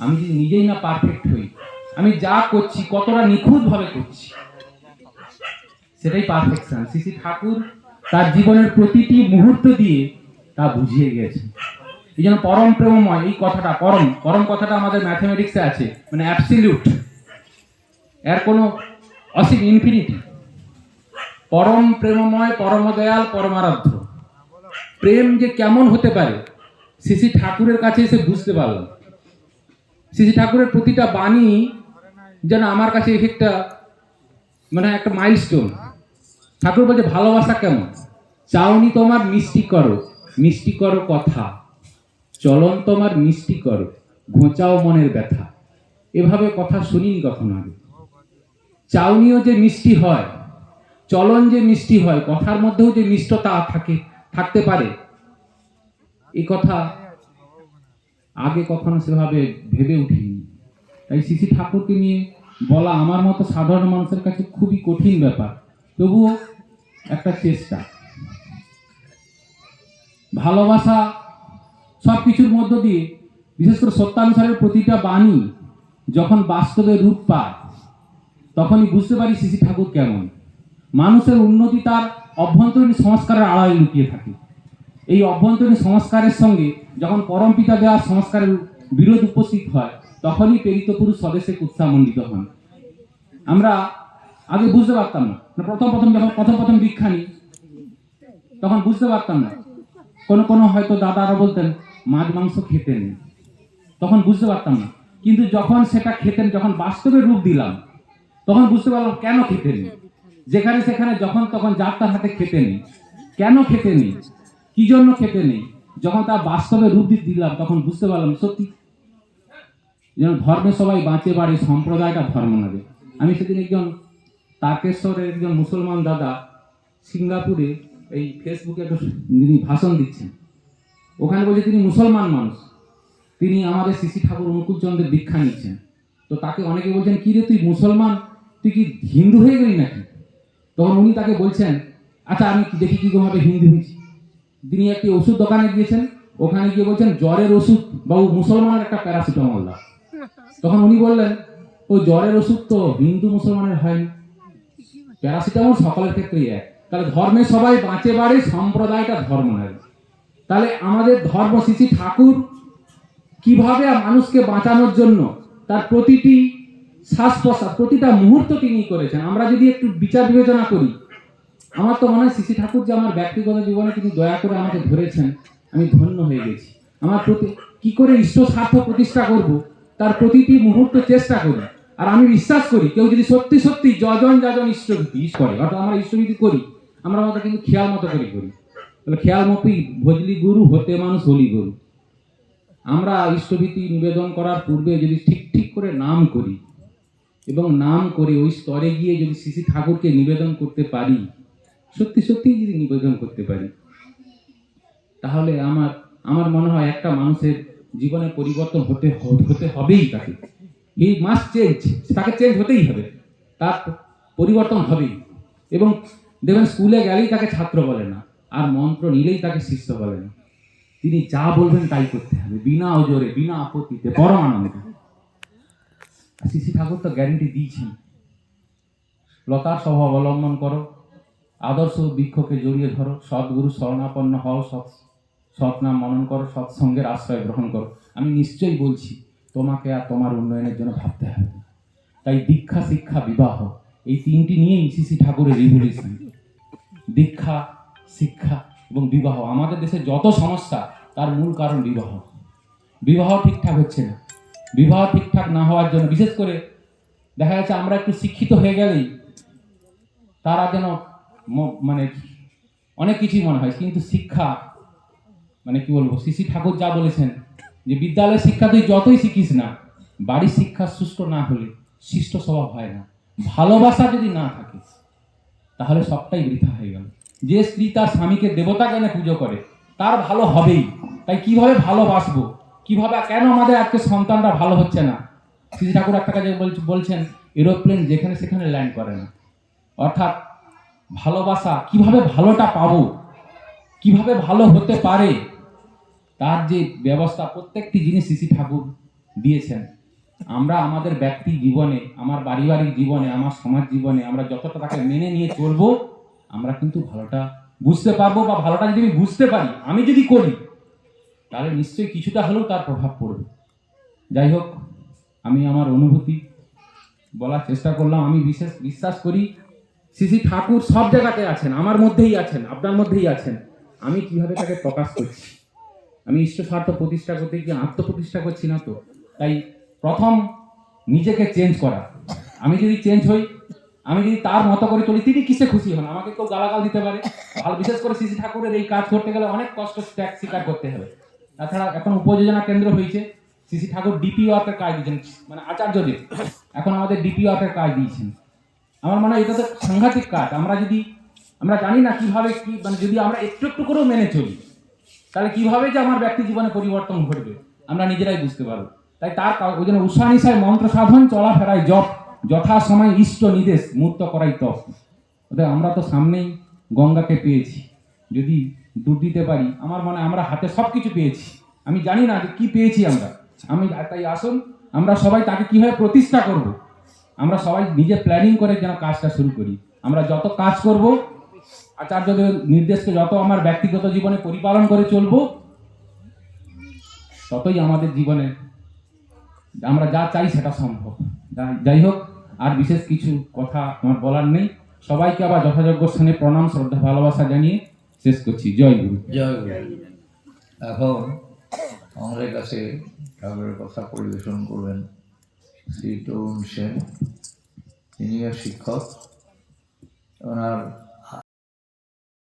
আমি যদি নিজেই না পারফেক্ট হই, আমি যা করছি, কতটা নিখুঁতভাবে করছি, সেটাই পারফেকশন শ্রী ঠাকুর তার জীবনের প্রতিটি মুহূর্ত দিয়ে তা বুঝিয়ে গেছে এই জন্য পরম প্রেমময় এই কথাটা, পরম পরম কথাটা আমাদের ম্যাথমেটিক্সে আছে মানে অ্যাবসিলিউট এর কোনো অসীম ইনফিনিটি পরম প্রেমময় পরম দয়াল পরমারাধ্য। প্রেম যে কেমন হতে পারে শ্রী ঠাকুরের কাছে এসে বুঝতে পারলাম। শ্রী ঠাকুরের প্রতিটা বাণী যেন আমার কাছে এক একটা মানে একটা মাইলস্টোন ঠাকুর বলছে, ভালোবাসা কেমন? চাওনি তোমার মিষ্টি করো মিষ্টি করো কথা। চলন তোমার মিষ্টি করো, ঘোচাও মনের ব্যথা। এভাবে কথা শুনিনি কখনো আগে। চাউনিও যে মিষ্টি হয়, চলন যে মিষ্টি হয়, কথার মধ্যেও যে মিষ্টতা থাকে, থাকতে পারে এই কথা আগে কখনো সেভাবে ভেবে উঠিনি। তাই শ্রী ঠাকুরকে নিয়ে বলা আমার মতো সাধারণ মানুষের কাছে খুবই কঠিন ব্যাপার। তবুও একটা চেষ্টা। ভালোবাসা সব কিছুর মধ্য দিয়ে, বিশেষ করে সত্যানুসারের প্রতিটা বাণী যখন বাস্তবে রূপ পায়, তখনই বুঝতে পারি শ্রী ঠাকুর কেমন। মানুষের উন্নতি তার অভ্যন্তরীণ সংস্কারের আড়ালে লুকিয়ে থাকে। এই অভ্যন্তরীণ সংস্কারের সঙ্গে যখন পরম পিতা দেওয়ার সংস্কারের বিরোধ উপস্থিত হয় তখনই প্রেরিত পুরুষ স্বদেশে উৎসাহমণ্ডিত হন। আমরা আগে বুঝতে পারতাম না। না, প্রথম প্রথম যখন প্রথম প্রথম দীক্ষা নিই তখন বুঝতে পারতাম না। কোনো কোনো হয়তো দাদারা বলতেন মাছ মাংস খেতে নেই তখন বুঝতে পারতাম না। কিন্তু যখন সেটা খেতেন যখন বাস্তবে রূপ দিলাম তখন বুঝতে পারলাম কেন খেতে নেই যেখানে সেখানে যখন তখন যার হাতে খেতে নেই কেন খেতে নেই কি জন্য খেতে নেই? যখন তার বাস্তবে রূপ দিলাম, তখন বুঝতে পারলাম সত্যি যেন ধর্মে সবাই বাঁচে বাড়ে সম্প্রদায়টা ধর্ম নেবে আমি সেদিন একজন তারকেশ্বরের একজন মুসলমান দাদা সিঙ্গাপুরে এই ফেসবুকে একটা যিনি ভাষণ দিচ্ছেন। ওখানে বলছে তিনি মুসলমান মানুষ। তিনি আমাদের শ্রী ঠাকুর অনুকূলচন্দ্রের দীক্ষা নিচ্ছেন। তো তাকে অনেকে বলছেন, কি রে তুই মুসলমান? তুই কি হিন্দু হয়ে গেলি নাকি? তখন উনি তাকে বলছেন আচ্ছা আমি দেখি কীভাবে হিন্দু হয়েছি। তিনি একটি ওষুধ দোকানে গিয়েছেন, ওখানে গিয়ে বলছেন, জ্বরের ওষুধ। বাবু মুসলমানের একটা প্যারাসিটামল দাও তখন উনি বললেন, ও, জ্বরের ওষুধ তো হিন্দু মুসলমানের হয়নি। প্যারাসিটামল সকলের ক্ষেত্রেই এক। তাহলে ধর্মে সবাই বাঁচে বাড়ে, সম্প্রদায়টা ধর্ম নেয়। তাহলে আমাদের ধর্ম শ্রী ঠাকুর কীভাবে মানুষকে বাঁচানোর জন্য তার প্রতিটি শ্বাস প্রশ্বাস প্রতিটা মুহূর্ত তিনি করেছেন? আমরা যদি একটু বিচার বিবেচনা করি আমার তো মনে হয় শ্রী ঠাকুর যে আমার ব্যক্তিগত জীবনে তিনি দয়া করে আমাকে ধরেছেন, আমি ধন্য হয়ে গেছি। আমার প্রতি কি করে ইষ্ট স্বার্থ প্রতিষ্ঠা করব, তার প্রতিটি মুহূর্ত চেষ্টা করি। আর আমি বিশ্বাস করি, কেউ যদি সত্যি সত্যি যজন যাজন ইষ্টভীতি করে, অর্থাৎ আমরা ইষ্টভীতি করি, আমরা মতো কিন্তু খেয়াল মতো করে করি। তাহলে খেয়াল মতোই ভজলি গুরু হতে মানুষ হলি গুরু। আমরা ইষ্টভীতি নিবেদন করার পূর্বে যদি ঠিক ঠিক করে নাম করি, এবং নাম করে ওই স্তরে গিয়ে যদি শ্রী ঠাকুরকে নিবেদন করতে পারি সত্যি সত্যি যদি নিবেদন করতে পারি, তাহলে আমার আমার মনে হয় একটা মানুষের জীবনে পরিবর্তন হতে হতে হবেই তাকে। এই মাস চেঞ্জ তাকে চেঞ্জ হতেই হবে। তার পরিবর্তন হবেই। এবং দেখবেন স্কুলে গেলেই তাকে ছাত্র বলে না, আর মন্ত্র নিলেই তাকে শিষ্য বলে না। তিনি যা বলবেন তাই করতে হবে, বিনা ওজোরে বিনা আপত্তিতে পরম আনন্দে শ্রী ঠাকুর তো গ্যারেন্টি দিয়েছেন। লতার স্বভাব অবলম্বন করো। আদর্শ বৃক্ষকে জড়িয়ে ধরো, সদ্গুরু শরণাপন্ন হও, সৎ সৎ নাম মনন করো সৎসঙ্গের আশ্রয় গ্রহণ করো। আমি নিশ্চয়ই বলছি, তোমাকে আর তোমার উন্নয়নের জন্য ভাবতে হবে তাই দীক্ষা, শিক্ষা, বিবাহ, এই তিনটি নিয়েই শ্রী ঠাকুরের রিভলিউশন। দীক্ষা, শিক্ষা এবং বিবাহ। আমাদের দেশে যত সমস্যা, তার মূল কারণ বিবাহ। বিবাহ ঠিকঠাক হচ্ছে না। বিবাহ ঠিকঠাক না হওয়ার জন্য, বিশেষ করে দেখা যাচ্ছে আমরা একটু শিক্ষিত হয়ে গেলেই তারা যেন মানে অনেক কিছুই মনে হয়, কিন্তু শিক্ষা মানে কি বলব, শ্রী ঠাকুর যা বলেছেন যে বিদ্যালয়ের শিক্ষা তুই যতই শিখিস না, বাড়ির শিক্ষা সুষ্ঠু না হলে শিষ্ট স্বভাব হয় না। ভালোবাসা যদি না থাকে, তাহলে সবটাই বৃথা হয়ে গেল। যে স্ত্রী তার স্বামীকে দেবতা কেন পুজো করে, তার ভালো হবেই। তাই কীভাবে ভালোবাসবো? কীভাবে, কেন আমাদের আজকে সন্তানরা ভালো হচ্ছে না? শ্রী ঠাকুর একটা কাজে বল- বলছেন, এরোপ্লেন যেখানে সেখানে ল্যান্ড করে না। অর্থাৎ ভালোবাসা, কীভাবে ভালোটা পাবো? কীভাবে ভালো হতে পারে? তার যে ব্যবস্থা প্রত্যেকটি জিনিস শ্রী ঠাকুর দিয়েছেন। আমরা আমাদের ব্যক্তি জীবনে, আমার পারিবারিক জীবনে, আমার সমাজ জীবনে আমরা যতটা তাকে মেনে নিয়ে চলবো, আমরা কিন্তু ভালোটা বুঝতে পারব বা ভালোটা যদি আমি বুঝতে পারি, আমি যদি করি, তাহলে নিশ্চয়ই কিছুটা হলেও তার প্রভাব পড়বে। যাই হোক, আমি আমার অনুভূতি বলার চেষ্টা করলাম। আমি বিশেষ বিশ্বাস করি শ্রী ঠাকুর সব জায়গাতে আছেন, আমার মধ্যেই আছেন, আপনার মধ্যেই আছেন। আমি কীভাবে তাকে প্রকাশ করছি? আমি ইষ্ট স্বার্থ প্রতিষ্ঠা করতে গিয়ে আত্মপ্রতিষ্ঠা করছি না তো? তাই প্রথম নিজেকে চেঞ্জ করা। আমি যদি চেঞ্জ হই, আমি যদি তার মতো করে চলি, তিনি কিসে খুশি হন? আমাকে কেউ গালাগাল দিতে পারে? আর বিশেষ করে শ্রী ঠাকুরের এই কাজ করতে গেলে অনেক কষ্ট ত্যাগ স্বীকার করতে হবে। তাছাড়া এখন উপযোজনা কেন্দ্র হয়েছে। শ্রী ঠাকুর ডিপি ওয়ার্কের কাজ দিয়েছেন মানে আচার্যদের এখন আমাদের ডিপি ওয়ার্কের কাজ দিয়েছেন। আমার মনে হয় এটা তো সাংঘাতিক কাজ। আমরা যদি, আমরা জানি না কীভাবে কি মানে যদি আমরা একটু একটু করেও মেনে চলি, তাহলে কীভাবে যে আমার ব্যক্তি জীবনে পরিবর্তন ঘটবে, আমরা নিজেরাই বুঝতে পারব। তাই তার ওই জন্য উষানিশায় মন্ত্র সাধন চলাফেরায় জপ, যথা সময় ইষ্ট নির্দেশ মূর্ত করাই তপ। ওদের আমরা তো সামনেই গঙ্গাকে পেয়েছি। যদি ডুব দিতে পারি, আমার মনে আমরা হাতে সব কিছু পেয়েছি। আমি জানি না যে কী পেয়েছি আমরা। আমি, তাই আসুন, আমরা সবাই তাকে কীভাবে প্রতিষ্ঠা করব? আমরা সবাই নিজে প্ল্যানিং করে যেন কাজটা শুরু করি। আমরা যত কাজ করব, আচার্যদের নির্দেশকে যত আমার ব্যক্তিগত জীবনে পরিপালন করে চলবো, ততই আমাদের জীবনে আমরা যা চাই সেটা সম্ভব। যাই হোক, আর বিশেষ কিছু কথা আমার বলার নেই। সবাইকে আবার যথাযোগ্য স্থানে প্রণাম, শ্রদ্ধা, ভালোবাসা জানিয়ে শেষ করছি। জয় গুরু। জয় গুরু। এখন আমাদের কাছে ঠাকুরের কথা পরিবেশন করবেন। শ্রী তরুণ সেন তিনিও শিক্ষক ওনার